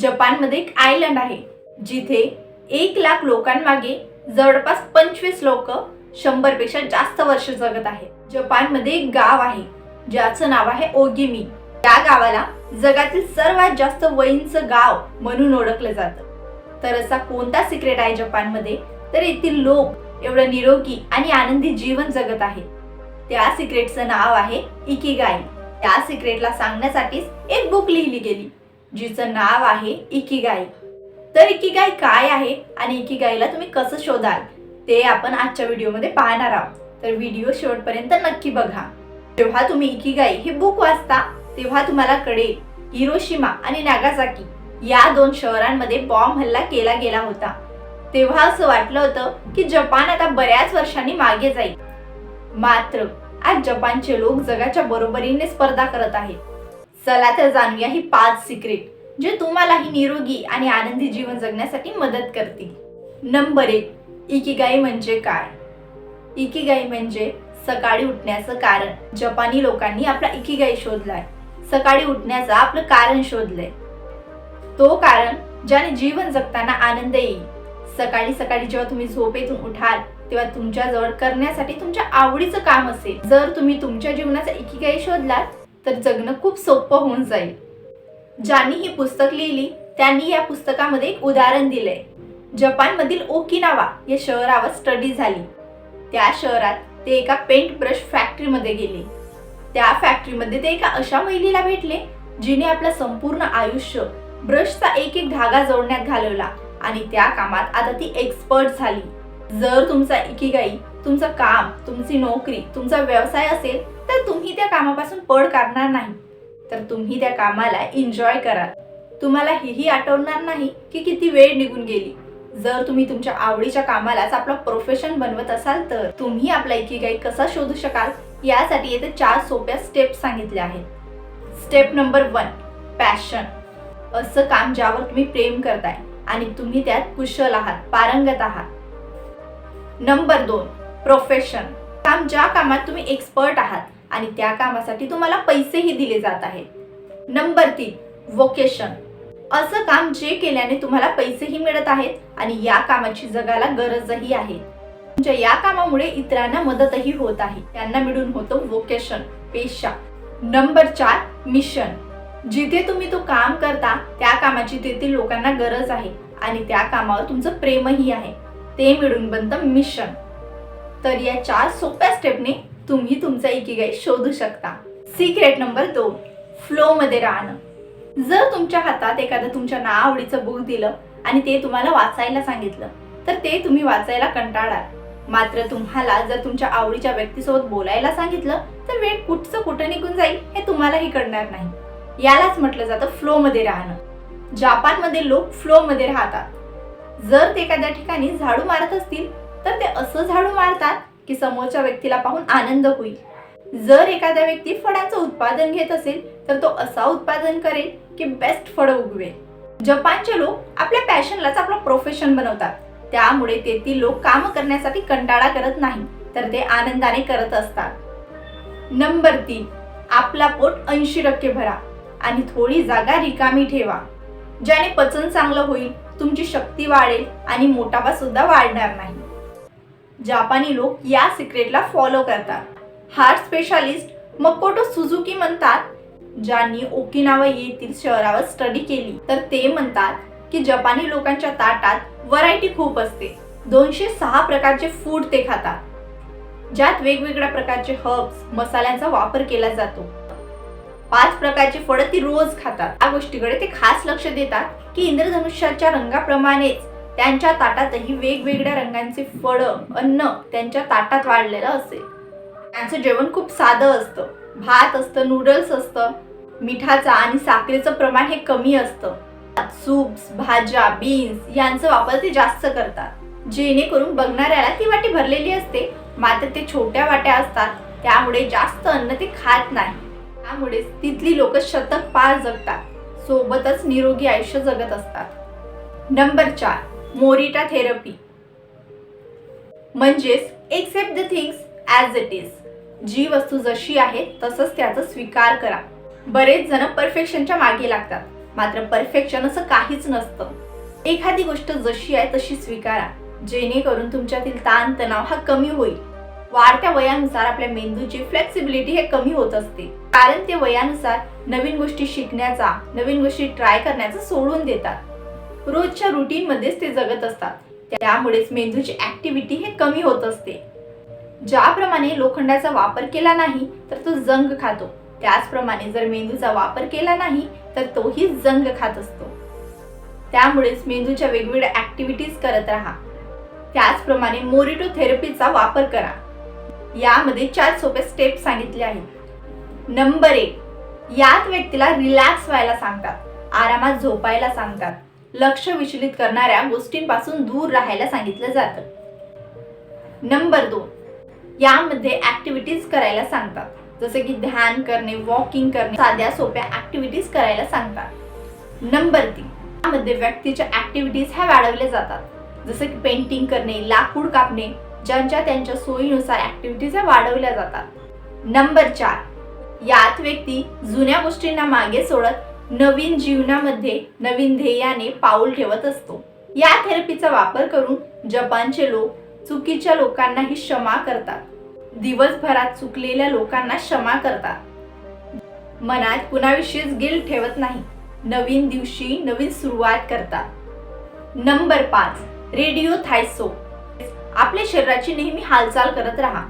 जपानमध्ये एक आयलंड आहे जिथे एक लाख लोकांमागे जवळपास पंचवीस लोक शंभरपेक्षा जास्त वर्ष जगत आहेत. जपानमध्ये एक गाव आहे ज्याचं नाव आहे ओगिमी. त्या गावाला जगातील सर्वात जास्त वहींचं गाव म्हणून ओळखलं जातं. तर असा कोणता सिक्रेट आहे जपानमध्ये? तर येथील लोक एवढं निरोगी आणि आनंदी जीवन जगत आहेत. त्या सिक्रेटचं नाव आहे इकिगाई. त्या सिक्रेटला सांगण्यासाठीच एक बुक लिहिली गेली. जिचं नाव आहे इकिगाई. तर इकिगाई काय आहे आणि इकिगाईला तुम्ही कसं शोधाल ते आपण आजच्या व्हिडिओमध्ये पाहणार आहोत. तर व्हिडिओ शेवटपर्यंत नक्की बघा. जेव्हा तुम्ही इकिगाई हे बुक वाचता तेव्हा तुम्हाला कळेल हिरोशिमा आणि नागासाकी या दोन शहरांमध्ये बॉम्ब हल्ला केला गेला होता. तेव्हा असं वाटलं होतं की जपान आता बऱ्याच वर्षांनी मागे जाईल. मात्र आज जपानचे लोक जगाच्या बरोबरीने स्पर्धा करत आहेत. चला तर जाणूया ही पाच सिक्रेट जे तुम्हाला ही निरोगी आणि आनंदी जीवन जगण्यासाठी मदत करतील. नंबर एक इकिगाई म्हणजे काय? इकिगाई म्हणजे सकाळी उठण्याचं कारण. जपानी लोकांनी आपला इकिगाई शोधलाय. सकाळी उठण्याचं आपलं कारण शोधलंय. तो कारण ज्याने जीवन जगताना आनंद येईल. सकाळी सकाळी जेव्हा तुम्ही झोपेतून उठाल तेव्हा तुमच्याजवळ करण्यासाठी तुमच्या आवडीचं काम असेल. जर तुम्ही तुमच्या जीवनाचा इकिगाई शोधलात तर जगणं खूप सोपं होऊन जाईल. ज्यांनी ही पुस्तक लिहिली त्यांनी या पुस्तकामध्ये एक उदाहरण दिलंय. जपानमधील ओकिनावा या शहरावर स्टडी झाली. त्या शहरात ते एका पेंट ब्रश फॅक्टरीमध्ये गेले. त्या फॅक्टरीमध्ये ते एका अशा महिलेला भेटले जिने आपलं संपूर्ण आयुष्य ब्रशचा एक एक धागा जोडण्यात घालवला आणि त्या कामात आता ती एक्सपर्ट झाली. जर तुमचा इकिगाई तुमचं काम तुमची नोकरी तुमचा व्यवसाय असेल तर तुम्ही त्या कामापासून पड काढणार नाही. तर तुम्ही त्या कामाला एन्जॉय करा. तुम्हाला हेही आठवणार नाही की किती वेळ निघून गेली. जर तुम्ही तुमच्या आवडीच्या कामालाच आपलं प्रोफेशन बनवत असाल तर तुम्ही आपला इकिगाई कसा शोधू शकाल? यासाठी येथे चार सोप्या स्टेप सांगितल्या आहेत. स्टेप नंबर वन पॅशन असं काम ज्यावर तुम्ही प्रेम करताय आणि तुम्ही त्यात कुशल आहात पारंगत आहात. नंबर दोन प्रोफेशन काम ज्या कामात तुम्ही एक्सपर्ट आहात आणि त्या कामासाठी तुम्हाला पैसेही दिले जात आहेत. नंबर तीन वोकेशन असं काम जे केल्याने तुम्हाला पैसेही मिळत आहेत आणि या कामाची जगाला गरजही आहे. तुमच्या या कामामुळे इतरांना मदतही होत आहे. त्यांना मिळून होतो वोकेशन पेशा. नंबर चार मिशन जिथे तुम्ही तो काम करता त्या कामाची तेथील लोकांना गरज आहे आणि त्या कामावर तुमचं प्रेमही आहे. ते मिळून बनतं मिशन तर या चार सोप्या स्टेपने तुम्ही तुमचा इकिगाई शोधू शकता. सिक्रेट नंबर दोन. फ्लो मध्ये राहणं. जर तुमच्या हातात एखादं तुमच्या नाआवडीचं बुक दिलं आणि ते तुम्हाला वाचायला सांगितलं तर ते तुम्ही वाचायला कंटाळाल मात्र तुम्हाला जर तुमच्या आवडीच्या व्यक्तीसोबत बोलायला सांगितलं तर वेळ कुठचं कुठं निघून जाईल हे तुम्हालाही कळणार नाही. यालाच म्हटलं जातं फ्लो मध्ये राहणं. जापानमध्ये लोक फ्लो मध्ये राहतात. जर ते एखाद्या ठिकाणी झाडू मारत असतील तर ते असं झाडू मारतात की समोरच्या व्यक्तीला पाहून आनंद होईल. जर एखाद्या व्यक्ती फळांचं उत्पादन घेत असेल तर तो असा उत्पादन करेल की बेस्ट फळं उगवेल. जपानचे लोक आपल्या पॅशनलाच आपलं प्रोफेशन बनवतात. त्यामुळे तेथील लोक काम करण्यासाठी कंटाळा करत नाही तर ते आनंदाने करत असतात. नंबर तीन आपला पोट ऐंशी टक्के भरा आणि थोडी जागा रिकामी ठेवा. ज्याने पचन चांगलं होईल तुमची शक्ती वाढेल आणि मोटापा सुद्धा वाढणार नाही. जापानी लोक या सिक्रेटला फॉलो करतात. हार्ट स्पेशालिस्ट मकोटो सुझुकी म्हणतात ज्यांनी ओकिनावा येथील शहरावर स्टडी केली तर ते म्हणतात की जपानी लोकांच्या ताटात व्हरायटी खूप असते. दोनशे सहा प्रकारचे फूड ते खातात ज्यात वेगवेगळ्या प्रकारचे हर्ब्स मसाल्यांचा वापर केला जातो. पाच प्रकारचे फळं ती रोज खातात. या गोष्टीकडे ते खास लक्ष देतात की इंद्रधनुष्याच्या रंगाप्रमाणेच त्यांच्या ताटातही वेगवेगळ्या रंगांचे फळं अन्न त्यांच्या ताटात वाढलेलं असेल. त्यांचं जेवण खूप साधं असतं. भात असतं नूडल्स असतं. मिठाचं आणि साखरेचं प्रमाण हे कमी असतं. सूप्स भाज्या बीन्स यांचा वापर ते जास्त करतात. जेणेकरून बघणाऱ्याला ती वाटी भरलेली असते. मात्र ते छोट्या वाट्या असतात. त्यामुळे जास्त अन्न ते खात नाही. त्यामुळेच तिथली लोक शतक पार जगतात. सोबतच निरोगी आयुष्य जगत असतात. नंबर चार. Morita therapy. म्हणजेच accept the things as it is जी वस्तू जशी आहे तसंच त्याचा स्वीकार करा. बरेच जण परफेक्शनच्या मागे लागतात. मात्र परफेक्शन असं काहीच नसतं. एखादी गोष्ट जशी आहे तशी स्वीकारा. जेणेकरून तुमच्यातील ताणतणाव हा कमी होईल. वाढत्या वयानुसार आपल्या मेंदूची फ्लेक्सिबिलिटी हे कमी होत असते. कारण ते वयानुसार नवीन गोष्टी शिकण्याचा नवीन गोष्टी ट्राय करण्याचा सोडून देतात. रोजच्या रुटीनमध्येच ते जगत असतात. त्यामुळेच मेंदूची ॲक्टिव्हिटी हे कमी होत असते. ज्याप्रमाणे लोखंडाचा वापर केला नाही तर तो जंग खातो. त्याचप्रमाणे जर मेंदूचा वापर केला नाही तर तोही जंग खात असतो. त्यामुळेच मेंदूच्या वेगवेगळ्या ॲक्टिव्हिटीज करत राहा. त्याचप्रमाणे मोरिटो थेरपीचा वापर करा. यामध्ये चार सोप्या स्टेप सांगितले आहेत. नंबर एक यात व्यक्तीला रिलॅक्स व्हायला सांगतात. आरामात झोपायला सांगतात. लक्ष विचलित करणाऱ्या गोष्टींपासून दूर राहायला सांगितलं जातं. नंबर दोन. यामध्ये ऍक्टिव्हिटीज करायला सांगतात. जसे की ध्यान करणे वॉकिंग करणे साध्या सोप्या ऍक्टिव्हिटीज करायला सांगतात. नंबर तीन. यामध्ये व्यक्तीच्या ऍक्टिव्हिटीज ह्या वाढवल्या जातात. जसे की पेंटिंग करणे लाकूड कापणे ज्यांच्या त्यांच्या सोयीनुसार ऍक्टिव्हिटीज ह्या वाढवल्या जातात. नंबर चार. यात व्यक्ती जुन्या गोष्टींना मागे सोडत नवीन जीवनामध्ये नवीन ध्येयाने पाऊल ठेवत असतो. या थेरपीचा वापर करून जपानचे लोक चुकीच्या लोकांनाही क्षमा करतात. दिवसभरात चुकलेल्या लोकांना क्षमा करतात. मनात कुणाविषयीच गिल्ट ठेवत नाही. नवीन दिवशी नवीन सुरुवात करतात. नंबर पाच रेडिओ थायसो आपल्या शरीराची नेहमी हालचाल करत राहा.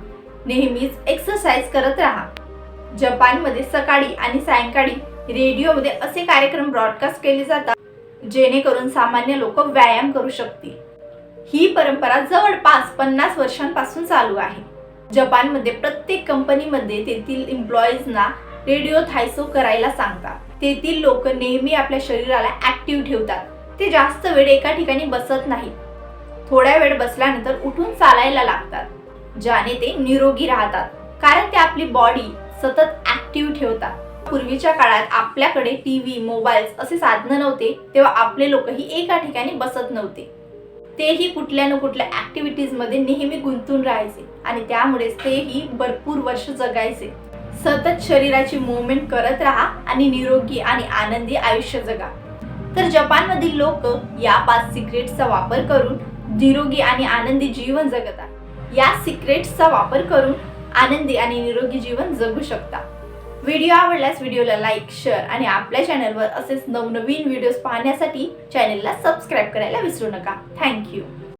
नेहमीच एक्सरसाइज करत राहा. जपानमध्ये सकाळी आणि सायंकाळी रेडिओमध्ये असे कार्यक्रम ब्रॉडकास्ट केले जातात जेणेकरून सामान्य लोक व्यायाम करू शकतील. ही परंपरा जवळपास पन्नास वर्षांपासून चालू आहे. जपानमध्ये प्रत्येक कंपनीमध्ये तेथील एम्प्लॉईजना रेडिओ थायसो करायला सांगतात. तेथील लोक नेहमी आपल्या शरीराला ऍक्टिव्ह ठेवतात. ते जास्त वेळ एका ठिकाणी बसत नाहीत. थोड्या वेळ बसल्यानंतर उठून चालायला लागतात ज्याने ते निरोगी राहतात. कारण ते आपली बॉडी सतत ऍक्टिव्ह ठेवतात. पूर्वीच्या काळात आपल्याकडे टीव्ही मोबाईल्स असे साधनं नव्हते तेव्हा आपले लोकही एका ठिकाणी बसत नव्हते. तेही कुठल्या न कुठल्या ऍक्टिव्हिटीजमध्ये नेहमी गुंतून राहायचे आणि त्यामुळेच तेही भरपूर वर्ष जगायचे. सतत शरीराची मुवमेंट करत राहा आणि निरोगी आणि आनंदी आयुष्य जगा. तर जपानमधील लोक या पाच सिक्रेट्सचा वापर करून निरोगी आणि आनंदी जीवन जगतात. या सिक्रेट्सचा वापर करून आनंदी आणि निरोगी जीवन जगू शकता. व्हिडिओ आवडल्यास व्हिडिओला लाईक शेअर आणि आपल्या चॅनलवर असेच नवनवीन व्हिडिओज पाहण्यासाठी चॅनलला सबस्क्राईब करायला विसरू नका. थँक्यू